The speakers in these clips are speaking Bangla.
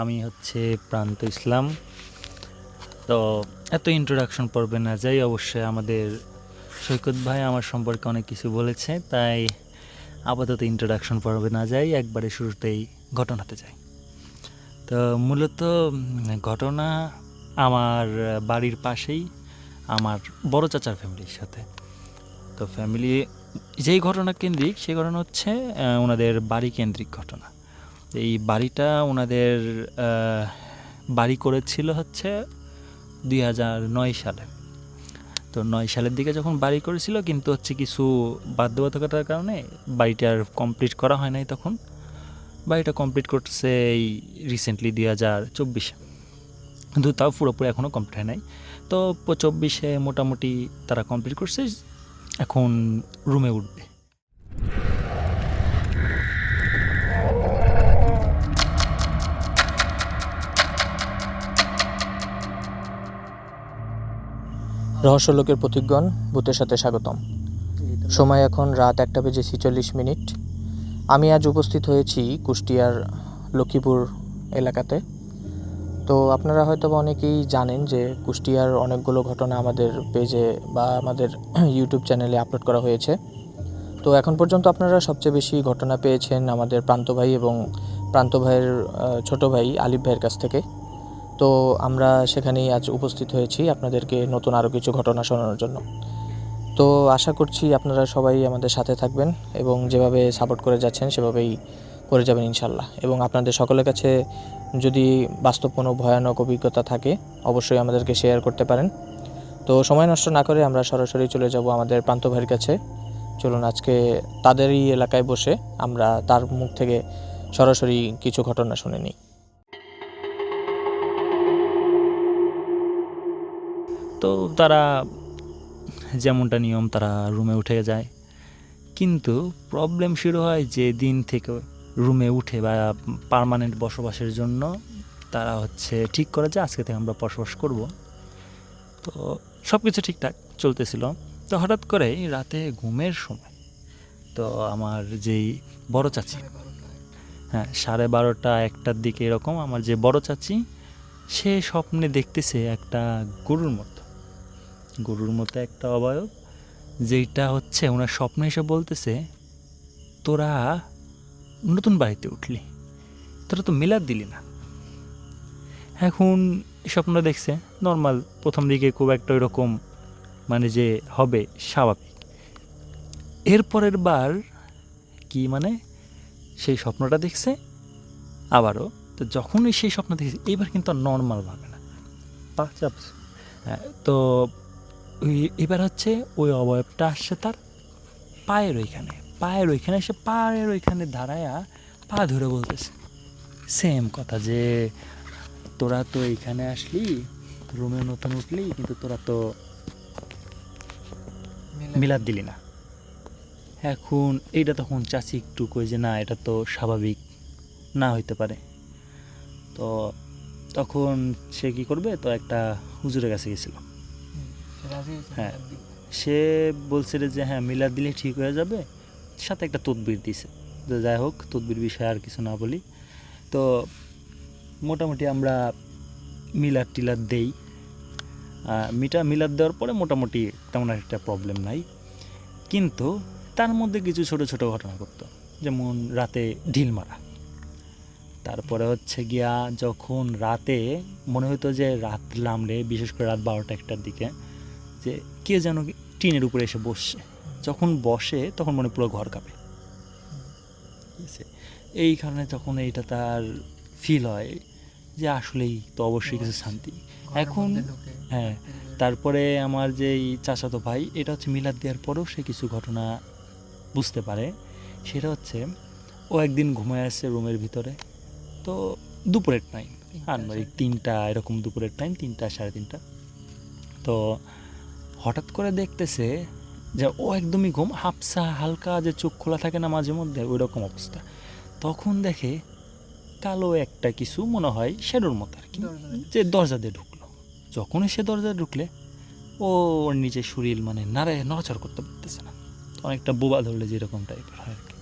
আমি হচ্ছে প্রান্ত ইসলাম। তো এত ইন্ট্রোডাকশন পর্বে না যাই, অবশ্যই আমাদের সৈকত ভাই আমার সম্পর্কে অনেক কিছু বলেছে, তাই আপাতত ইন্ট্রোডাকশন পর্বে না যাই, একবারে শুরুতেই ঘটনাতে যাই। তো মূলত ঘটনা আমার বাড়ির পাশেই, আমার বড় চাচার ফ্যামিলির সাথে। তো ফ্যামিলি যেই ঘটনা কেন্দ্রিক, সেই ঘটনা হচ্ছে ওনাদের বাড়ি কেন্দ্রিক ঘটনা। এই বাড়িটা ওনাদের বাড়ি করেছিল হচ্ছে দুই হাজার নয় সালে। তো নয় সালের দিকে যখন বাড়ি করেছিল, কিন্তু হচ্ছে কিছু বাধ্যবাধকতার কারণে বাড়িটা আর কমপ্লিট করা হয় নাই তখন। বাড়িটা কমপ্লিট করছে এই রিসেন্টলি দুই হাজার চব্বিশে। কিন্তু তাও পুরোপুরি এখনও কমপ্লিট হয় নাই। তো চব্বিশে মোটামুটি তারা কমপ্লিট করছে, এখন রুমে উঠবে। রহস্যলোকের প্রতিজ্ঞণ ভূতের সাথে স্বাগতম। সময় এখন রাত একটা বেজে ছিচল্লিশ মিনিট। আমি আজ উপস্থিত হয়েছি কুষ্টিয়ার লক্ষ্মীপুর এলাকাতে। তো আপনারা হয়তো অনেকেই জানেন যে কুষ্টিয়ার অনেকগুলো ঘটনা আমাদের পেজে বা আমাদের ইউটিউব চ্যানেলে আপলোড করা হয়েছে। তো এখন পর্যন্ত আপনারা সবচেয়ে বেশি ঘটনা পেয়েছেন আমাদের প্রান্ত ভাই এবং প্রান্ত ভাইয়ের ছোটো ভাই আলিফ ভাইয়ের কাছ থেকে। তো আমরা সেখানেই আজ উপস্থিত হয়েছি আপনাদেরকে নতুন আরও কিছু ঘটনা শোনানোর জন্য। তো আশা করছি আপনারা সবাই আমাদের সাথে থাকবেন এবং যেভাবে সাপোর্ট করে যাচ্ছেন সেভাবেই করে যাবেন ইনশাল্লাহ। এবং আপনাদের সকলের কাছে যদি বাস্তব কোনো ভয়ানক অভিজ্ঞতা থাকে, অবশ্যই আমাদেরকে শেয়ার করতে পারেন। তো সময় নষ্ট না করে আমরা সরাসরি চলে যাব আমাদের প্রান্ত ভাইয়ের কাছে। চলুন আজকে তাদেরই এলাকায় বসে আমরা তার মুখ থেকে সরাসরি কিছু ঘটনা শুনে নিই। তো তারা যেমনটা নিয়ম তারা রুমে উঠে যায়। কিন্তু প্রবলেম শুরু হয় যে দিন থেকে রুমে উঠে বা পার্মানেন্ট বসবাসের জন্য তারা হচ্ছে ঠিক করে যে আজকে থেকে আমরা বসবাস করব। তো সব কিছু ঠিকঠাক চলতেছিল। তো হঠাৎ করেই রাতে ঘুমের সময় তো আমার যেই বড় চাচি হ্যাঁ সাড়ে বারোটা একটার দিকে এরকম আমার যে বড় চাচি, সে স্বপ্নে দেখতেছে একটা গরুর মতো। গরুর মতো একটা অবয়ব যেটা হচ্ছে ওনার স্বপ্ন এসে বলতেছে তোরা নতুন বাড়িতে উঠলি তোরা তো মিলাদ দিলি না। এখন এই স্বপ্নটা দেখছে নর্মাল প্রথম দিকে খুব একটা ওইরকম মানে যে হবে স্বাভাবিক। এরপরের বার কি মানে সেই স্বপ্নটা দেখছে আবারও তো যখনই সেই স্বপ্ন দেখছে এবার কিন্তু আর নর্মাল ভাবে না। পাঁচ হ্যাঁ, তো ওই এবার হচ্ছে ওই অবয়বটা আসছে তার পায়ের ওইখানে পায়ের ওইখানে এসে পায়ের ওইখানে দাঁড়ায়া পা ধরে বলতেছে সেম কথা যে তোরা তো এইখানে আসলি রুমে নতুন উঠলি কিন্তু তোরা তো মিলাদ। দিলি না। এখন এইটা তখন চাচি একটু কই যে না এটা তো স্বাভাবিক না হইতে পারে। তো তখন সে কি করবে? তো একটা হুজুরের কাছে গেছিল। হ্যাঁ। সে বলছিল যে হ্যাঁ মিলাদ দিলে ঠিক হয়ে যাবে। সাথে একটা তদবির দিছে। তো যাই হোক, তদবির বিষয়ে আর কিছু না বলি। তো মোটামুটি আমরা মিলাদ টিলাদ দেই। মিটা, মিলাদ দেওয়ার পরে মোটামুটি তেমন একটা প্রবলেম নাই। কিন্তু তার মধ্যে কিছু ছোট ছোট ঘটনা ঘটতো। যেমন রাতে ঢিল মারা। তারপরে হচ্ছে গিয়া যখন রাতে মনে হতো যে রাত নামলে, বিশেষ করে রাত বারোটা একটার দিকে যে কে যেন টিনের উপরে এসে বসছে। যখন বসে তখন মনে পুরো ঘর কাঁপে। ঠিক আছে? এই কারণে তখন এইটা তার ফিল হয় যে আসলেই তো অবশ্যই কিছু শান্তি। এখন হ্যাঁ তারপরে আমার যে এই চাচাতো ভাই এটা হচ্ছে মিলাদ দেওয়ার পরেও সে কিছু ঘটনা বুঝতে পারে। সেটা হচ্ছে ও একদিন ঘুমায় আসছে রুমের ভিতরে। তো দুপুরের টাইম আনুমানিক তিনটা এরকম দুপুরের টাইম তিনটা সাড়ে তিনটা। তো হঠাৎ করে দেখতেছে যে ও একদমই ঘুম হাফসা হালকা যে চোখ খোলা থাকে না মাঝে মধ্যে ওই রকম অবস্থা। তখন দেখে কালো একটা কিছু মনে হয় শ্যাডোর মতো আর কি যে দরজা দিয়ে ঢুকলো। যখনই সে দরজা ঢুকলে ও ওর নিজের শরীর মানে নাড়ে নড়াচড় করতে পারতেছে না। অনেকটা বোবা ধরলে যেরকম টাইপের হয় আর কি।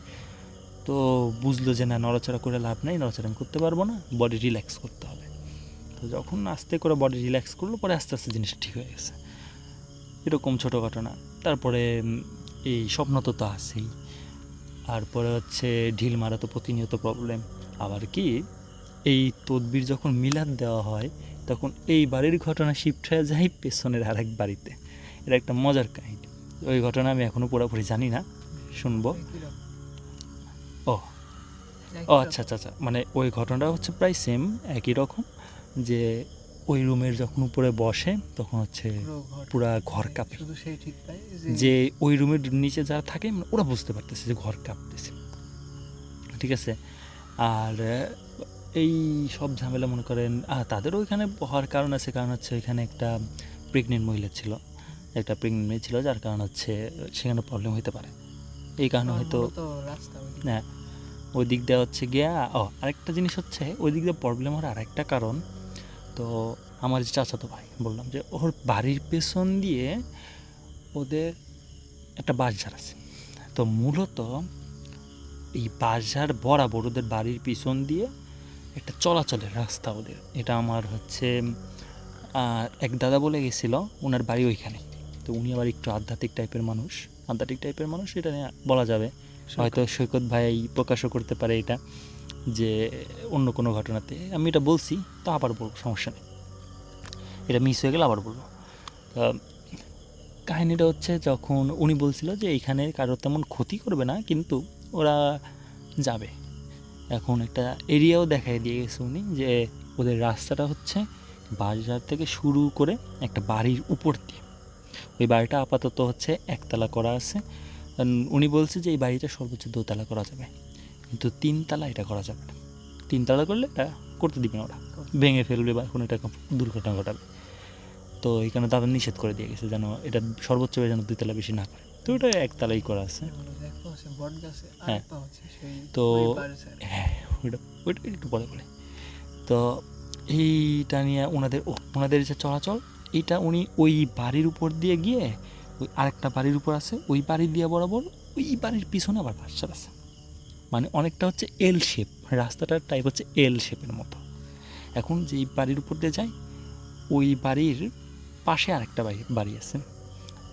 তো বুঝলো যে না নড়াচড়া করে লাভ নেই নড়াচড়া আমি করতে পারব না বডি রিল্যাক্স করতে হবে। তো যখন আস্তে করে বডি রিল্যাক্স করল পরে আস্তে আস্তে জিনিসটা ঠিক হয়ে গেছে। এরকম ছোটো ঘটনা তারপরে এই স্বপ্ন তো তো আছেই। তারপরে হচ্ছে ঢিল মারা তো প্রতিনিয়ত প্রবলেম আবার কি, এই তদবির যখন মিলাদ দেওয়া হয়, তখন এই বাড়ির ঘটনা শিফট হয়ে যায় পেছনের আর এক বাড়িতে। এটা একটা মজার কাহিনী। ওই ঘটনা আমি এখনও পুরোপুরি জানি না। শুনব? ও। ও আচ্ছা আচ্ছা আচ্ছা। মানে ওই ঘটনাটা হচ্ছে প্রায় সেম একই রকম, যে ওই রুমের যখন উপরে বসে তখন হচ্ছে পুরা ঘর কাঁপে। যে ওই রুমের নিচে যারা থাকে মানে ওরা বুঝতে পারতেছে যে ঘর কাঁপতেছে। ঠিক আছে? আর এই সব ঝামেলা মনে করেন তাদের ওইখানে হওয়ার কারণ আছে কারণ হচ্ছে ওইখানে একটা প্রেগনেন্ট মহিলা ছিল। একটা প্রেগনেন্ট মেয়ে ছিল যার কারণ হচ্ছে সেখানে প্রবলেম হতে পারে। এই কারণে হয়তো। হ্যাঁ ওই দিক দিয়ে হচ্ছে গিয়া ও আরেকটা জিনিস হচ্ছে ওই দিক দিয়ে প্রবলেম হওয়ার আরেকটা কারণ তো আমার যে চাচাতো ভাই বললাম যে ওর বাড়ির পেছন দিয়ে ওদের একটা বাসঝাড় আছে। তো মূলত এই বাসঝাড় বরাবর ওদের বাড়ির পিছন দিয়ে একটা চলাচলের রাস্তা ওদের। এটা আমার হচ্ছে এক দাদা বলে গেছিল ওনার বাড়ি ওইখানে। তো উনি আবার একটু আধ্যাত্মিক টাইপের মানুষ। আধ্যাত্মিক টাইপের মানুষ এটা নিয়ে বলা যাবে। হয়তো সৈকত ভাই প্রকাশও করতে পারে এটা। যে অন্য কোনো ঘটনাতে আমি এটা বলছি, তো আবার বলব, সমস্যা নেই। এটা মিস হয়ে গেলে আবার বলব। তা কাহিনিটা হচ্ছে যখন উনি বলছিল যে এইখানে কারোর তেমন ক্ষতি করবে না, কিন্তু ওরা যাবে। এখন একটা এরিয়াও দেখাই দিয়ে গেছে উনি যে ওদের রাস্তাটা হচ্ছে বাজার থেকে শুরু করে একটা বাড়ির উপর দিয়ে। ওই বাড়িটা আপাতত হচ্ছে একতলা করা আছে। উনি বলছে যে এই বাড়িটা সর্বোচ্চ দোতলা করা যাবে। কিন্তু তিনতলা এটা করা যাবে। না তিনতলা করলে এটা করতে দিবে না ওরা। ভেঙে ফেলবে বা কোনো একটা দুর্ঘটনা ঘটাবে। তো এখানে দাদা নিষেধ করে দিয়ে গেছে যেন এটা সর্বোচ্চ যেন দুইতলা বেশি না করে। তো ওটা একতলাই করা আছে। হ্যাঁ। তো-। হ্যাঁ ওইটা ওইটা একটু পরে বলে। তো এইটা নিয়ে ওনাদের ওনাদের যে চলাচল এটা উনি ওই বাড়ির উপর দিয়ে গিয়ে, ওই আরেকটা বাড়ির উপর আছে, ওই বাড়ি দিয়ে বরাবর ওই বাড়ির পিছনে আবার বাচ্চার আছে মানে অনেকটা হচ্ছে এল শেপ রাস্তাটার টাইপ হচ্ছে এল শেপের মতো। এখন যেই বাড়ির উপর দিয়ে যায় ওই বাড়ির পাশে আরেকটা বাড়ি বাড়ি আছে।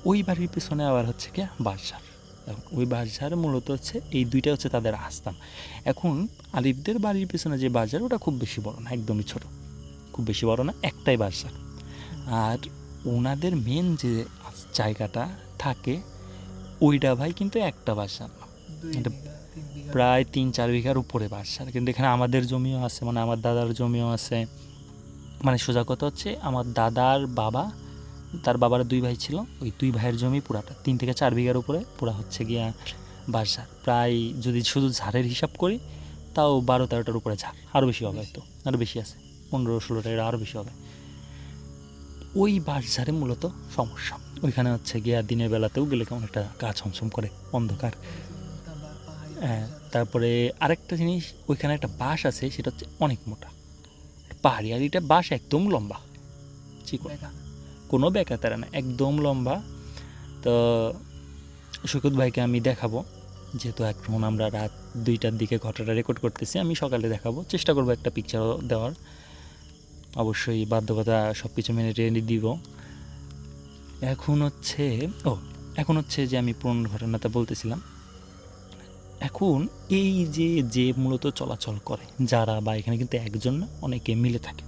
ওই বাড়ির পিছনে আবার হচ্ছে কি বাসঝাড় এখন ওই বাসঝাড় মূলত হচ্ছে এই দুইটা হচ্ছে তাদের আস্থান। এখন আলিফদের বাড়ির পেছনে যে বাজার ওটা খুব বেশি বড় না একদমই ছোট। খুব বেশি বড় না একটাই বাজার। আর ওনাদের মেন যে জায়গাটা থাকে ওইটা ভাই কিন্তু একটা বাজার না। এটা প্রায় তিন চার বিঘার উপরে বাসার কিন্তু এখানে আমাদের জমিও আছে মানে আমার দাদার জমিও আছে। মানে সোজা কথা হচ্ছে, আমার দাদার বাবা, তার বাবার দুই ভাই ছিল, ওই দুই ভাইয়ের জমি পুরাটা, তিন থেকে চার বিঘার উপরে পুরা হচ্ছে গিয়া বাসার প্রায় যদি শুধু ঝাড়ের হিসাব করি, তাও বারো তেরোটার উপরে ঝাড় আরও বেশি হবে হয়তো আরও বেশি আছে, পনেরো ষোলোটা এর আরও বেশি হবে। ওই বাঁশঝাড়ে মূলত সমস্যা, ওইখানে হচ্ছে গিয়া দিনের বেলাতেও গেলে কেমন একটা গা ছমছম করে, অন্ধকার। হ্যাঁ তারপরে আরেকটা জিনিস ওইখানে একটা বাঁশ আছে সেটা হচ্ছে অনেক মোটা। পাহাড়ি আর এটা বাঁশ একদম লম্বা। চিকন দেখা। কোনো বেকাতারা না একদম লম্বা। তো সুকুত ভাইকে আমি দেখাবো যেহেতু এখন আমরা রাত দুইটার দিকে ঘটনাটা রেকর্ড করতেছি আমি সকালে দেখাবো। চেষ্টা করব একটা পিকচারও দেওয়ার। অবশ্যই বাধ্যকতা সব কিছু মেনে টেনে দিব। এখন হচ্ছে ও এখন হচ্ছে যে আমি পুরনো ঘটনাটা বলতেছিলাম। এখন এই যে যে মূলত চলাচল করে, যারা বা এখানে কিন্তু একজন না, অনেকে মিলে থাকে।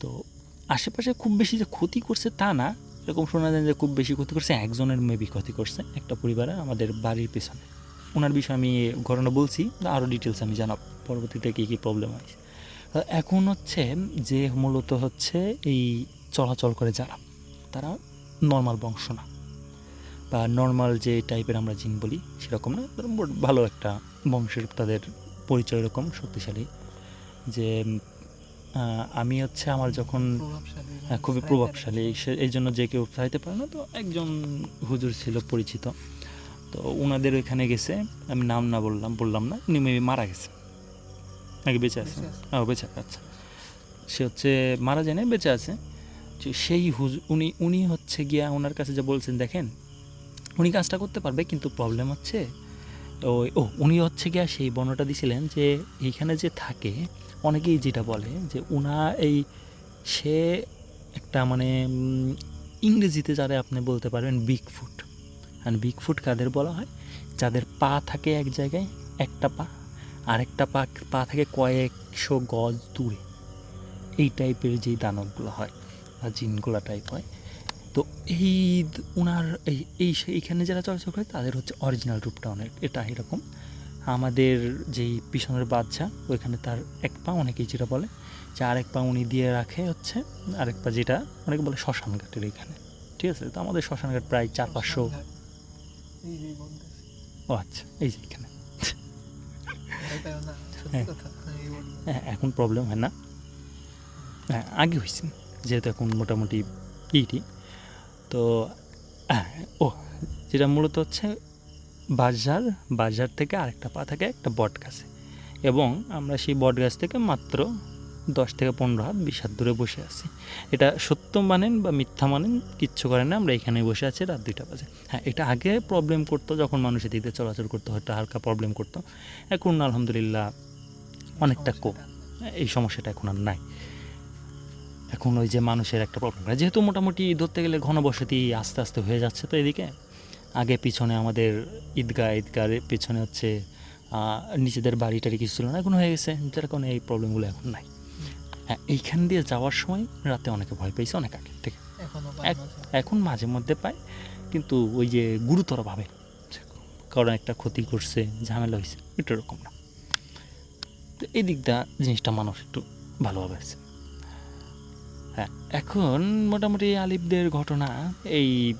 তো আশেপাশে খুব বেশি যে ক্ষতি করছে তা না, এরকম শোনা যায় যে খুব বেশি ক্ষতি করছে, একজনের মেবি ক্ষতি করছে, একটা পরিবারে আমাদের বাড়ির পেছনে। ওনার বিষয়ে আমি ঘটনা বলছি, আরও ডিটেলস আমি জানাব, পরবর্তীতে কী কী প্রবলেম হয়। এখন হচ্ছে যে মূলত হচ্ছে এই চলাচল করে যারা, তারা নর্মাল বংশ না। বা নর্মাল যে টাইপের আমরা জিন বলি সেরকম না ভালো একটা বংশের তাদের পরিচয় এরকম শক্তিশালী। যে আমি হচ্ছে আমার যখন হ্যাঁ, খুবই প্রভাবশালী সে- এই জন্য যে কেউ চাইতে পারে না তো একজন হুজুর ছিল পরিচিত। তো ওনাদের ওইখানে গেছে আমি নাম না বললাম বললাম না উনি মেবি মারা গেছে। নাকি বেঁচে আছে। হ্যাঁ বেঁচে আচ্ছা। সে হচ্ছে মারা যায় না বেঁচে আছে। সেই হুজ উনি উনি হচ্ছে গিয়া ওনার কাছে যা বলছেন দেখেন উনি কাজটা করতে পারবে, কিন্তু প্রবলেম হচ্ছে ওই ও, উনি হচ্ছে গিয়া সেই বর্ণটা দিছিলেন যে, এইখানে যে থাকে, অনেকেই যেটা বলে যে, উনা এই সে একটা মানে ইংরেজিতে যারা আপনি বলতে পারবেন বিগ ফুট আর বিগ ফুট কাদের বলা হয়? যাদের পা থাকে এক জায়গায়, একটা পা আরেকটা পা পা থাকে কয়েকশো গজ দূরে। এই টাইপের যেই দানবগুলো হয়, বা জিনগুলা টাইপ হয় তো এই ওনার এই এই এইখানে যারা চলাচল করে তাদের হচ্ছে অরিজিনাল রূপটা অনেক এটা এরকম। আমাদের যেই পিছনের বাচ্চা ওইখানে তার এক পা অনেকেই যেটা বলে যে আরেক পা উনি দিয়ে রাখে হচ্ছে আরেক পা যেটা অনেকে বলে শ্মশান ঘাটের এইখানে ঠিক আছে? তো আমাদের শ্মশান ঘাট প্রায় চার পাঁচশো শ্মশানঘাট। ও আচ্ছা এই যে এখানে। হ্যাঁ। হ্যাঁ এখন প্রবলেম হয় না। হ্যাঁ আগে হয়েছে যেহেতু এখন মোটামুটি ইটি। তো ও যেটা মূলত হচ্ছে বাজার বাজার থেকে আরেকটা পা থাকে একটা বট গাছে। এবং আমরা সেই বট গাছ থেকে মাত্র দশ থেকে পনেরো হাত বিশ হাত দূরে বসে আছি। এটা সত্য মানেন বা মিথ্যা মানেন, কিচ্ছু করেন না, আমরা এখানেই বসে আছি রাত দুইটা বাজে। হ্যাঁ এটা আগে প্রবলেম করতো, যখন মানুষ এদিকে চলাচল করতো, হয়তো হালকা প্রবলেম করতো। এখন আলহামদুলিল্লাহ অনেকটা কম। এই সমস্যাটা এখন আর নাই। এখন ওই যে মানুষের একটা প্রবলেম যেহেতু মোটামুটি ধরতে গেলে ঘনবসতি আস্তে আস্তে হয়ে যাচ্ছে তো এদিকে আগে পিছনে আমাদের ঈদগাহ ঈদগার পিছনে হচ্ছে নিজেদের বাড়ি টাড়ি কিছু ছিল না এখন হয়ে গেছে। যার কারণে এই প্রবলেমগুলো এখন নাই। হ্যাঁ এইখান দিয়ে যাওয়ার সময় রাতে অনেকে ভয় পেয়েছে অনেক আগে থেকে। এখনও মাঝে। এখন মাঝে মধ্যে পায় কিন্তু ওই যে গুরুতরভাবে কারণ একটা ক্ষতি করছে ঝামেলা হয়েছে এটা এরকম না। তো এই দিকটা জিনিসটা মানুষ একটু ভালোভাবে আছে। এখন মোটামুটি আলিফদের ঘটনা এই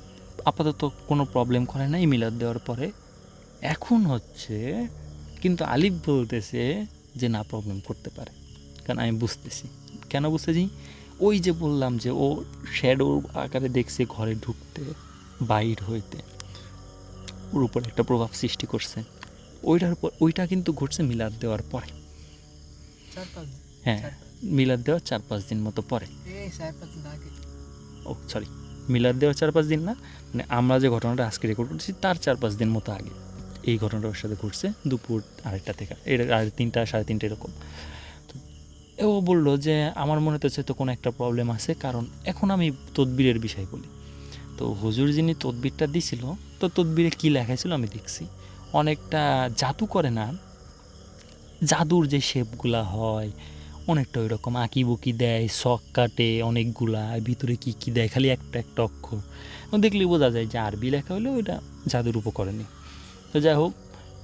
আপাতত কোনো প্রবলেম করে নাই মিলাদ দেওয়ার পরে। এখন হচ্ছে কিন্তু আলিফ বলতেছে যে না প্রবলেম করতে পারে। কারণ আমি বুঝতেছি। কেন বুঝতেছি? ওই যে বললাম যে ও শ্যাডো আকারে দেখছে ঘরে ঢুকতে বাইর হইতে। ওর উপর একটা প্রভাব সৃষ্টি করছে। ওইটার পর ওইটা কিন্তু ঘটছে মিলাদ দেওয়ার পরে। হ্যাঁ। মিলাদ দেওয়ার চার পাঁচ দিন মতো পরে। এই চার পাঁচ দিন ও সরি মিলাদ দেওয়ার চার পাঁচ দিন না মানে আমরা যে ঘটনাটা আজকে রেকর্ড করছি তার চার পাঁচ দিন মতো আগে। এই ঘটনাটা ওর সাথে ঘটছে দুপুর আড়াইটা থেকে এটা আড়াই তিনটা সাড়ে তিনটা এরকম। ও বলল যে আমার মনে হচ্ছে তো কোনো একটা প্রবলেম আছে কারণ এখন আমি তদবিরের বিষয় বলি। তো হুজুর যিনি তদবিরটা দিছিল তো তদবিরে কী লেখা ছিল আমি দেখছি। অনেকটা জাদু করে না জাদুর যে শেপগুলা হয় অনেকটা ওই রকম আঁকি বুকি দেয়, শখ কাটে অনেকগুলা ভিতরে কি কি দেয়, খালি একটা একটা অক্ষর। দেখলে বোঝা যায় যে আরবি লেখা হলেও এটা জাদুর উপকরণে তো যাই হোক,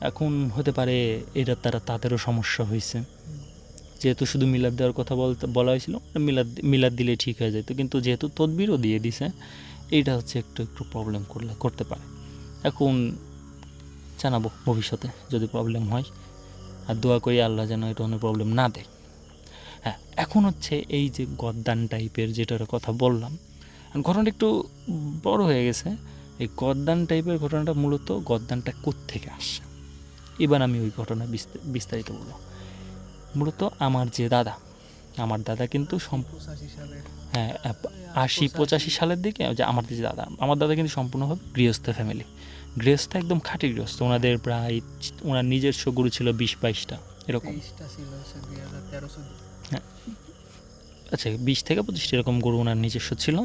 এখন হতে পারে এটার তারা, তাদেরও সমস্যা হয়েছে যেহেতু শুধু মিলাদ দেওয়ার কথা বলা হয়েছিল, মিলাদ মিলাদ দিলে ঠিক হয়ে যেত। কিন্তু যেহেতু তদবিরও দিয়ে দিছে, এইটা হচ্ছে একটু একটু প্রবলেম করলে, করতে পারে। এখন জানাব ভবিষ্যতে যদি প্রবলেম হয়। আর দোয়া করি আল্লাহ যেন এটা অনেক প্রবলেম না দেয়। হ্যাঁ এখন হচ্ছে এই যে গদ্দান টাইপের যেটার কথা বললাম ঘটনাটা একটু বড় হয়ে গেছে। এই গদ্দান টাইপের ঘটনাটা মূলত গদ্দানটা কোত্থেকে আসছে? এবার আমি ওই ঘটনা বিস্তারিত বলব। মূলত আমার যে দাদা আমার দাদা কিন্তু হ্যাঁ আশি পঁচাশি। সালের দিকে যে আমার যে দাদা আমার দাদা কিন্তু সম্পূর্ণভাবে গৃহস্থ ফ্যামিলি গৃহস্থ একদম খাঁটি গৃহস্থ। ওনাদের প্রায় ওনার নিজস্ব গরু ছিল বিশ বাইশটা এরকম। ছিল চোদ্দ আচ্ছা বিশ থেকে পঁচিশটা এরকম গরু ওনার নিজস্ব ছিল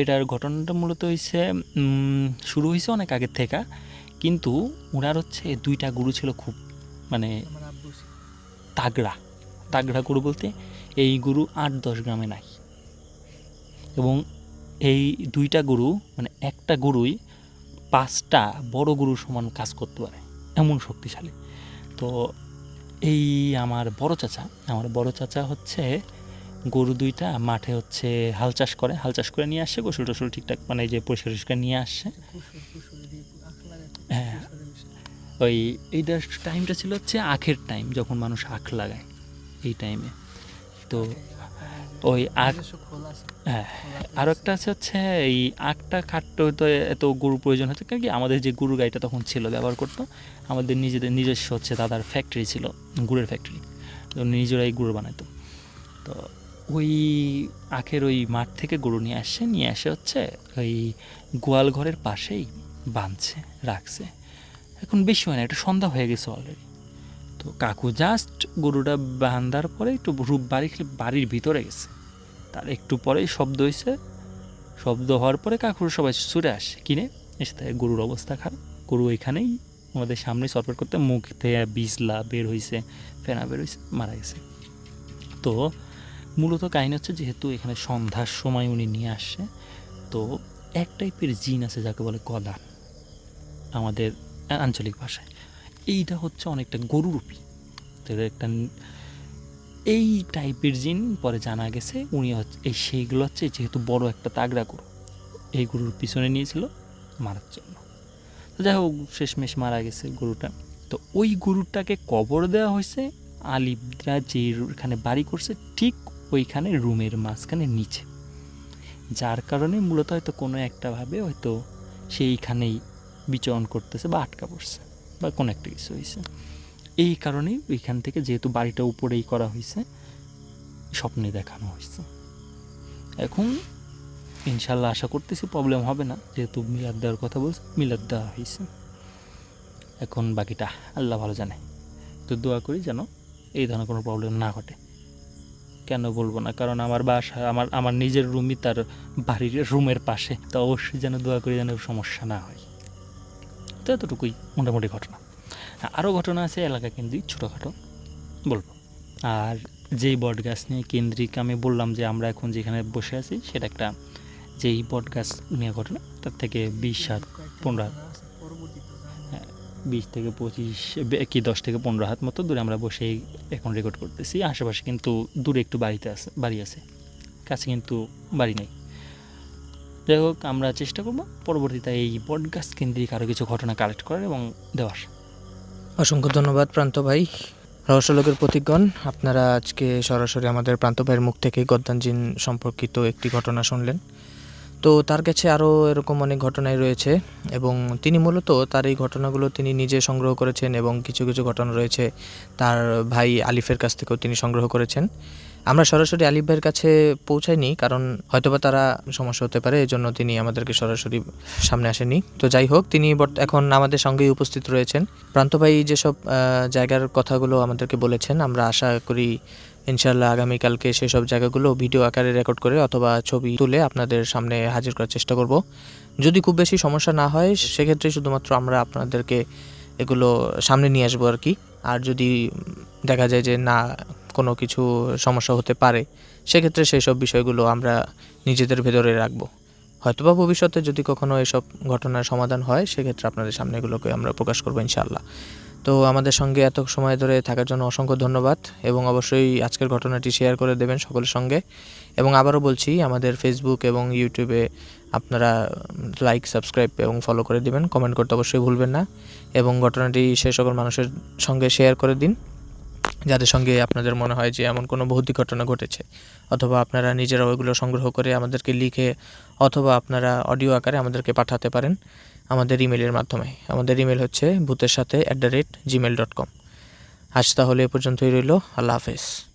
এটার ঘটনাটা মূলত হয়েছে শুরু হয়েছে অনেক আগের থেকে, কিন্তু ওনার হচ্ছে দুইটা গরু ছিল খুব মানে। তাগড়া তাগড়া গরু বলতে এই গরু আট দশ গ্রামে নাই এবং এই দুইটা গরু মানে একটা গরুই পাঁচটা বড় গরুর সমান কাজ করতে পারে, এমন শক্তিশালী তো এই আমার বড় চাচা, আমার বড় চাচা হচ্ছে গরু দুইটা, মাঠে হচ্ছে হাল চাষ করে, হাল চাষ করে নিয়ে আসছে গোসল টোসল ঠিকঠাক মানে যে পরিষ্কার টরিষ্কার নিয়ে আসছে হ্যাঁ। ওই এইটার টাইমটা ছিল হচ্ছে আখের টাইম যখন মানুষ আখ লাগায় এই টাইমে তো ওই আখ হ্যাঁ আরও একটা আছে হচ্ছে এই আখটা কাটতে হতো এত গরু প্রয়োজন হতো কারণ কি আমাদের যে গরু গাড়িটা তখন ছিল, ব্যবহার করতো, আমাদের নিজেদের নিজস্ব হচ্ছে দাদার ফ্যাক্টরি ছিল, গুড়ের ফ্যাক্টরি নিজেরাই গুড় বানাতো। তো ওই আখের ওই মাঠ থেকে গরু নিয়ে আসছে নিয়ে আসে হচ্ছে ওই গোয়াল ঘরের পাশেই বাঁধছে, রাখছে। এখন বেশি হয় না এটা সন্ধ্যা হয়ে গেছে অলরেডি তো কাকু জাস্ট গরুটা বান্ধার পরে একটু রূপ বাড়ি বাড়ির ভিতরে গেছে। তার একটু পরেই শব্দ হয়েছে শব্দ হওয়ার পরে কাকুর সবাই ছুটে আসে, কিনে এসে তাই গরুর অবস্থা খারাপ। গরু ওইখানেই আমাদের সামনে সরপেট করতে মুখ থেকে বিজলা বের হয়েছে ফেনা বের হয়েছে মারা গেছে। তো মূলত কাহিনী হচ্ছে যেহেতু এখানে সন্ধ্যার সময় উনি নিয়ে আসছে তো এক টাইপের জিন আছে যাকে বলে গদা, আমাদের আঞ্চলিক ভাষায়। এইটা হচ্ছে অনেকটা গরুরূপী। তো একটা এই টাইপের জিন পরে জানা গেছে উনি হচ্ছে এই সেইগুলো হচ্ছে যেহেতু বড় একটা তাগড়া গরু, এই গরুর পিছনে নিয়েছিল মারার জন্য। তো যাই হোক, শেষমেশ মারা গেছে গরুটা। তো ওই গরুটাকে কবর দেওয়া হয়েছে, আলিবরা যে এখানে বাড়ি করছে, ঠিক ওইখানে রুমের মাঝখানে নিচে। যার কারণে মূলত হয়তো কোনো একটাভাবে হয়তো সেইখানেই বিচরণ করতেছে বা আটকা পড়ছে বা কোনো একটা কিছু হয়েছে। এই কারণেই ওইখান থেকে যেহেতু বাড়িটা উপরেই করা হয়েছে, স্বপ্নে দেখানো হয়েছে। এখন ইনশাল্লাহ আশা করতেছি প্রবলেম হবে না, যেহেতু মিলাদ দেওয়ার কথা বলছে, মিলাদ দেওয়া হয়েছে। এখন বাকিটা আল্লাহ ভালো জানে। তো দোয়া করি যেন এই ধরনের কোনো প্রবলেম না ঘটে। কেন বলব না? কারণ আমার বাসা, আমার আমার নিজের রুমই তার বাড়ির রুমের পাশে। তো অবশ্যই যেন দোয়া করি যেন সমস্যা না হয়। তো এতটুকুই মোটামুটি ঘটনা। আরও ঘটনা আছে এলাকা কেন্দ্রিক, ছোটোখাটো। বলব। আর যেই বট গাছ নিয়ে কেন্দ্রিক, আমি বললাম যে আমরা এখন যেখানে বসে আছি, সেটা একটা যেই বট গাছ নিয়ে ঘটনা, তার থেকে বিশ কয়েকটা পনেরো ঘটনা আছে, পরবর্তীতে জানাব। হ্যাঁ, বিশ থেকে পঁচিশ কি দশ থেকে পনেরো হাত মতো দূরে আমরা বসে এখন রেকর্ড করতেছি। আশেপাশে কিন্তু দূরে একটু বাড়িতে আছে, বাড়ি আছে। কাছে কিন্তু বাড়ি নেই। যাই হোক, আমরা চেষ্টা করব পরবর্তীতে এই পডকাস্ট কেন্দ্রিক আরও কিছু ঘটনা কালেক্ট করার এবং দেওয়ার। অসংখ্য ধন্যবাদ প্রান্ত ভাই। রহস্যলোকের প্রতিজ্ঞণ আপনারা আজকে সরাসরি আমাদের প্রান্ত ভাইয়ের মুখ থেকে গদ্দানজিন সম্পর্কিত একটি ঘটনা শুনলেন। তো তার কাছে আরও এরকম অনেক ঘটনাই রয়েছে এবং তিনি মূলত তার এই ঘটনাগুলো তিনি নিজে সংগ্রহ করেছেন এবং কিছু কিছু ঘটনা রয়েছে তার ভাই আলিফের কাছ থেকেও তিনি সংগ্রহ করেছেন। আমরা সরাসরি আলিফ ভাইয়ের কাছে পৌঁছাইনি কারণ হয়তোবা তারা সমস্যা হতে পারে, এজন্য তিনি আমাদেরকে সরাসরি সামনে আসেনি তো যাই হোক, তিনি এখন আমাদের সঙ্গেই উপস্থিত রয়েছেন। প্রান্ত ভাই যেসব জায়গার কথাগুলো আমাদেরকে বলেছেন, আমরা আশা করি ইনশাল্লাহ আগামীকালকে সেসব জায়গাগুলো ভিডিও আকারে রেকর্ড করে অথবা ছবি তুলে আপনাদের সামনে হাজির করার চেষ্টা করব। যদি খুব বেশি সমস্যা না হয়, সেক্ষেত্রে শুধুমাত্র আমরা আপনাদেরকে এগুলো সামনে নিয়ে আসব আর কি। আর যদি দেখা যায় যে না, কোনো কিছু সমস্যা হতে পারে, সেক্ষেত্রে সেই সব বিষয়গুলো আমরা নিজেদের ভেতরে রাখব। হয়তোবা ভবিষ্যতে যদি কখনো এসব ঘটনার সমাধান হয়, সেক্ষেত্রে আপনাদের সামনে এগুলোকে আমরা প্রকাশ করব ইনশাআল্লাহ। তো আমাদের সঙ্গে এত সময় ধরে থাকার জন্য অসংখ্য ধন্যবাদ এবং অবশ্যই আজকের ঘটনাটি শেয়ার করে দেবেন সকলের সঙ্গে। এবং আবারও বলছি, আমাদের ফেসবুক এবং ইউটিউবে আপনারা লাইক সাবস্ক্রাইব এবং ফলো করে দিবেন। কমেন্ট করতে অবশ্যই ভুলবেন না। এবং ঘটনাটি সে সকল মানুষের সঙ্গে শেয়ার করে দিন। যাদের সঙ্গে আপনাদের মনে হয় যে এমন কোনো ভৌতিক ঘটনা ঘটেছে। অথবা আপনারা নিজেরাও এগুলো সংগ্রহ করে আমাদেরকে লিখে অথবা আপনারা অডিও আকারে আমাদেরকে পাঠাতে পারেন। আমাদের ইমেলের মাধ্যমে। আমাদের ইমেল হচ্ছে ভূতের সাথে at the rate Gmail dot com আজ তাহলে এ পর্যন্তই রইল। আল্লাহ হাফেজ।